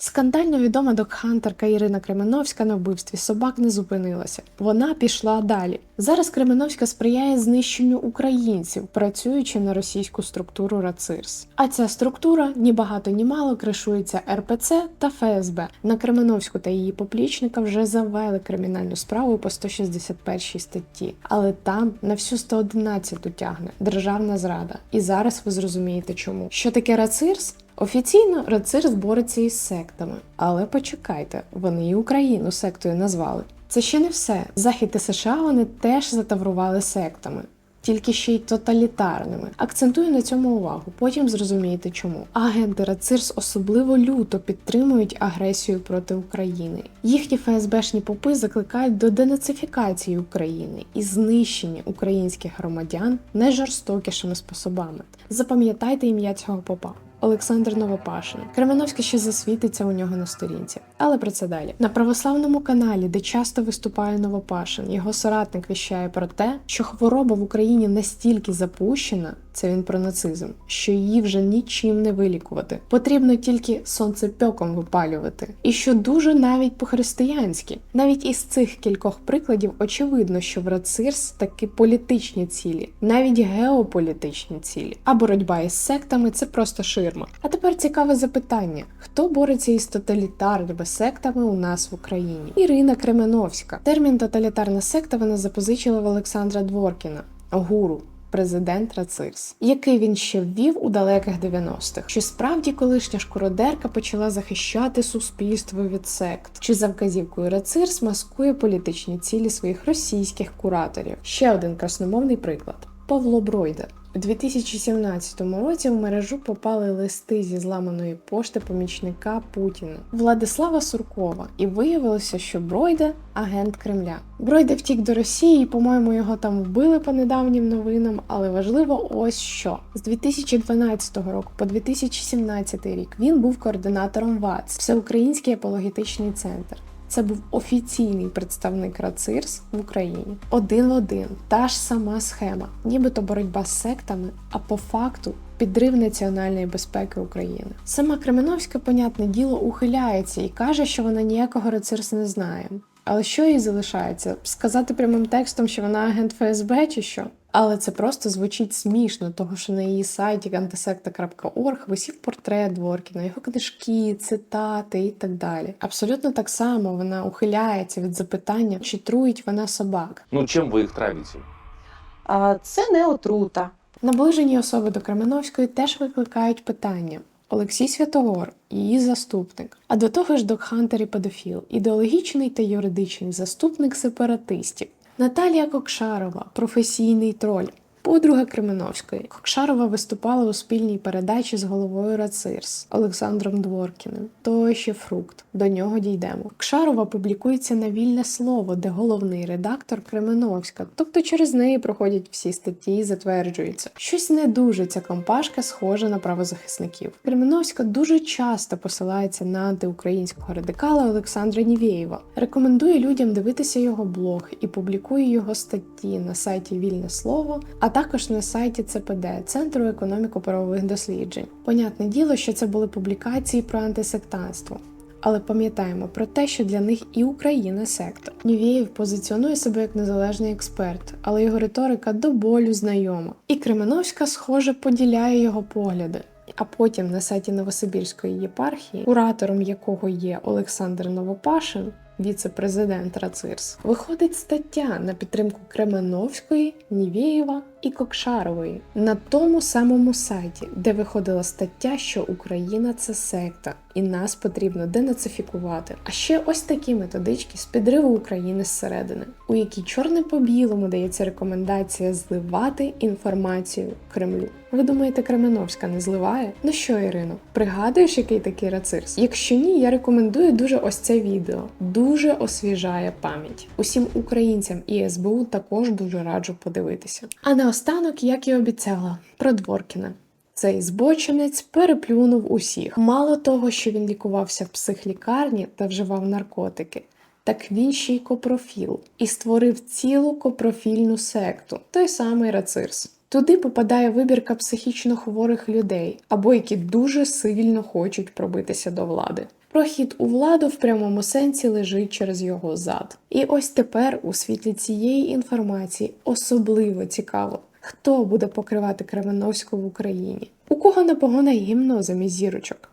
Скандально відома докхантерка Ірина Кременовська на вбивстві собак не зупинилася. Вона пішла далі. Зараз Кременовська сприяє знищенню українців, працюючи на російську структуру РАЦИРС. А ця структура ні багато ні мало кришується РПЦ та ФСБ. На Кременовську та її поплічника вже завели кримінальну справу по 161 статті, але там на всю 111 тягне державна зрада. І зараз ви зрозумієте, чому. Що таке РАЦИРС? Офіційно РАЦИРС бореться із сектами, але почекайте, вони і Україну сектою назвали. Це ще не все. Захід і США вони теж затаврували сектами. Тільки ще й тоталітарними. Акцентую на цьому увагу, потім зрозумієте чому. Агенти РАЦИРС особливо люто підтримують агресію проти України. Їхні ФСБшні попи закликають до денацифікації України і знищення українських громадян найжорстокішими способами. Запам'ятайте ім'я цього попа. Олександр Новопашин. Кременовський ще засвітиться у нього на сторінці. Але про це далі. На православному каналі, де часто виступає Новопашин, його соратник віщає про те, що хвороба в Україні настільки запущена, це він про нацизм, що її вже нічим не вилікувати. Потрібно тільки сонцепьоком випалювати. І що дуже навіть по-християнськи. Навіть із цих кількох прикладів очевидно, що в РАЦИРС таки політичні цілі, навіть геополітичні цілі. А боротьба із сектами це просто ширма. А тепер цікаве запитання: хто бореться із тоталітарними сектами у нас в Україні? Ірина Кременовська. Термін тоталітарна секта вона запозичила в Олександра Дворкіна, гуру. Президент Рацирс, який він ще ввів у далеких 90-х. Чи справді колишня шкуродерка почала захищати суспільство від сект? Чи за вказівкою Рацирс маскує політичні цілі своїх російських кураторів? Ще один красномовний приклад: Павло Бройда. У 2017 році в мережу попали листи зі зламаної пошти помічника Путіна Владислава Суркова, і виявилося, що Бройда агент Кремля. Бройда втік до Росії, і, по-моєму, його там вбили по недавнім новинам. Але важливо ось що з 2012 року по 2017 рік він був координатором ВАЦ, Всеукраїнський апологетичний центр. Це був офіційний представник РАЦИРС в Україні. Один в один, та ж сама схема, нібито боротьба з сектами, а по факту підрив національної безпеки України. Сама Кременовська, понятне діло, ухиляється і каже, що вона ніякого РАЦИРС не знає. Але що їй залишається? Сказати прямим текстом, що вона агент ФСБ чи що? Але це просто звучить смішно, того що на її сайті антисекта.орг висів портрет Дворкіна, його книжки, цитати і так далі. Абсолютно так само вона ухиляється від запитання, чи труїть вона собак. Ну, чем вы их травите? А, Це не отрута. Наближені особи до Кременовської теж викликають питання. Олексій Святогор, її заступник, а до того ж докхантер і педофіл, ідеологічний та юридичний заступник сепаратистів. Наталія Кокшарова, професійний троль, подруга Кременовської. Кокшарова виступала у спільній передачі з головою РАЦИРС Олександром Дворкіним. То ще фрукт. До нього дійдемо. Кокшарова публікується на вільне слово, де головний редактор Кременовська, тобто через неї проходять всі статті і затверджуються. Щось не дуже ця компашка схожа на правозахисників. Кременовська дуже часто посилається на антиукраїнського радикала Олександра Нівєєва. Рекомендує людям дивитися його блог і публікує його статті на сайті Вільне Слово, а також на сайті ЦПД Центру економіко-правових досліджень. Понятне діло, що це були публікації про антисектанство. Але пам'ятаємо про те, що для них і Україна секта. Нівєєв позиціонує себе як незалежний експерт, але його риторика до болю знайома. І Кременовська, схоже, поділяє його погляди. А потім на сайті Новосибірської єпархії, куратором якого є Олександр Новопашин, віце-президент РАЦИРС, виходить стаття на підтримку Кременовської, Нівєєва і Кокшарової на тому самому сайті, де виходила стаття, що Україна це секта, і нас потрібно денацифікувати. А ще ось такі методички з підриву України зсередини, у якій чорне по білому дається рекомендація зливати інформацію Кремлю. Ви думаєте, Кременовська не зливає? Ну що, Ірино, пригадуєш, який такий рацирс? Якщо ні, я рекомендую дуже ось це відео. Дуже освіжає пам'ять. Усім українцям і СБУ також дуже раджу подивитися. А наостанок, як і обіцяла, про Дворкіна. Цей збочинець переплюнув усіх. Мало того, що він лікувався в психлікарні та вживав наркотики. Так він ще й копрофіл і створив цілу копрофільну секту, той самий Рацирс. Туди попадає вибірка психічно хворих людей або які дуже сильно хочуть пробитися до влади. Прохід у владу в прямому сенсі лежить через його зад. І ось тепер, у світлі цієї інформації, особливо цікаво, хто буде покривати Кременовську в Україні, у кого не погоне гімно зірочок.